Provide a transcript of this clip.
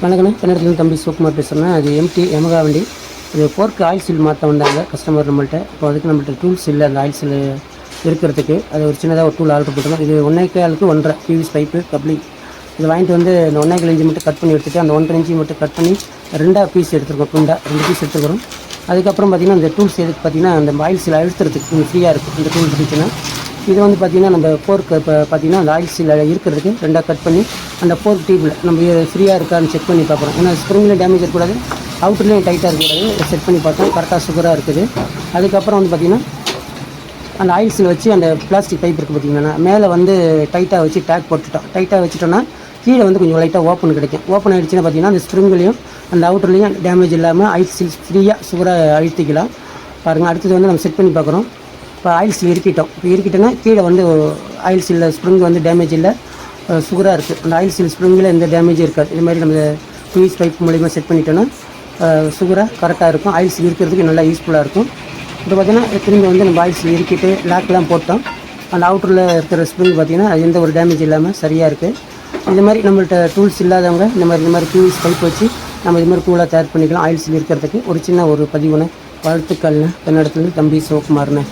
வணக்கண்ணே. கன்னடத்துலேருந்து தம்பி சிவகுமார் பேசுகிறேன் அது எம்டி எமகா வண்டி. அது ஃபோர்க்கு ஆயில் சீல் மாற்ற வந்தாங்க கஸ்டமர் நம்மள்கிட்ட இப்போ அதுக்கு நம்மள்கிட்ட டூல்ஸ் இல்லை அந்த ஆயில் சீல் இருக்கிறதுக்கு. அது ஒரு சின்னதாக ஒரு டூல் ஆர்டர் போட்டிருக்கோம் இது ஒன்றே காலுக்கு ஒன்றரை பிவிஸ் பைப்பு கப்ளிங் இது வாங்கிட்டு வந்து இந்த ஒன்றே கால் இன்ச்சு மட்டும் கட் பண்ணி எடுத்துகிட்டு அந்த ஒன்றரை இஞ்சி மட்டும் கட் பண்ணி ரெண்டாக பீஸ் எடுத்துருக்கோம் குண்டா. ரெண்டு பீஸ் எடுத்துக்கிறோம் அதுக்கப்புறம் பார்த்திங்கன்னா இந்த டூல்ஸ் எதுக்கு பார்த்தீங்கன்னா அந்த ஆயில் சீல் அழுத்துறதுக்கு கொஞ்சம் ஃப்ரீயாக இருக்கும். இந்த டூல் இருந்துச்சுன்னா இது வந்து பார்த்திங்கன்னா நம்ம போர்க்கு இப்போ பார்த்தீங்கன்னா அந்த ஆயில் இருக்கிறதுக்கு ரெண்டாக கட் பண்ணி அந்த ஃபோர்க் டீப்பில் நம்ம ஃப்ரீயாக இருக்கான்னு செக் பண்ணி பார்க்குறோம். ஏன்னா ஸ்ப்ரிங்கில் டேமேஜ் இருக்கக்கூடாது. அவுட்டர்லேயும் டைட்டாக இருக்கக்கூடாது. செக் பண்ணி பார்த்தோம். கரெக்டாக சுகராக இருக்குது. அதுக்கப்புறம் வந்து பார்த்திங்கன்னா அந்த ஆயில்ஸில் வச்சு அந்த பிளாஸ்டிக் பைப் இருக்குது பார்த்திங்கன்னா மேலே வந்து டைட்டாக வச்சு டேக் போட்டுட்டோம். டைட்டாக வச்சுட்டோன்னா கீழே வந்து கொஞ்சம் லைட்டாக ஓப்பன் கிடைக்கும். ஓப்பன் ஆகிடுச்சுன்னா பார்த்தீங்கன்னா அந்த ஸ்ப்ரிங்லேயும் அந்த அவுட்டர்லேயும் டேமேஜ் இல்லாமல் ஆயில் ஃப்ரீயாக சுகராக அழுத்திக்கலாம். பாருங்கள் அடுத்தது வந்து நம்ம செட் பண்ணி பார்க்குறோம். இப்போ ஆயில் சீல் இறுக்கிட்டோம். இப்போ இறுக்கிட்டோன்னா கீழே வந்து ஆயில் சீலில் ஸ்ப்ரிங் வந்து டேமேஜ் இல்லை. சுகராக இருக்குது அந்த ஆயில் சீல் ஸ்ப்ரிங்கில் எந்த டேமேஜும் இருக்காது. இது மாதிரி நம்ம டூஸ் பைப் மூலிமா செட் பண்ணிட்டோன்னா சுகராக கரெக்டாக இருக்கும். ஆயில் சீல் இருக்கிறதுக்கு நல்லா யூஸ்ஃபுல்லாக இருக்கும். இப்போ பார்த்தீங்கன்னா திரும்பி வந்து நம்ம ஆயில் சீல் இறுக்கிட்டு லாக்லாம் போட்டோம். அந்த அவுட்டரில் இருக்கிற ஸ்ப்ரிங் பார்த்தீங்கன்னா அது எந்த ஒரு டேமேஜ் இல்லாமல் சரியாக இருக்குது இந்த மாதிரி நம்மள்கிட்ட டூல்ஸ் இல்லாதவங்க இந்த மாதிரி இந்த மாதிரி டூல்ஸ் பைப் வச்சு நம்ம இது மாதிரி கூலாக தயார் பண்ணிக்கலாம். ஆயில்ஸில் இருக்கிறதுக்கு ஒரு சின்ன ஒரு பதிவுனை வாழ்த்துக்கள்னு கன்னடத்துலேருந்து தம்பி சிவகுமார்னு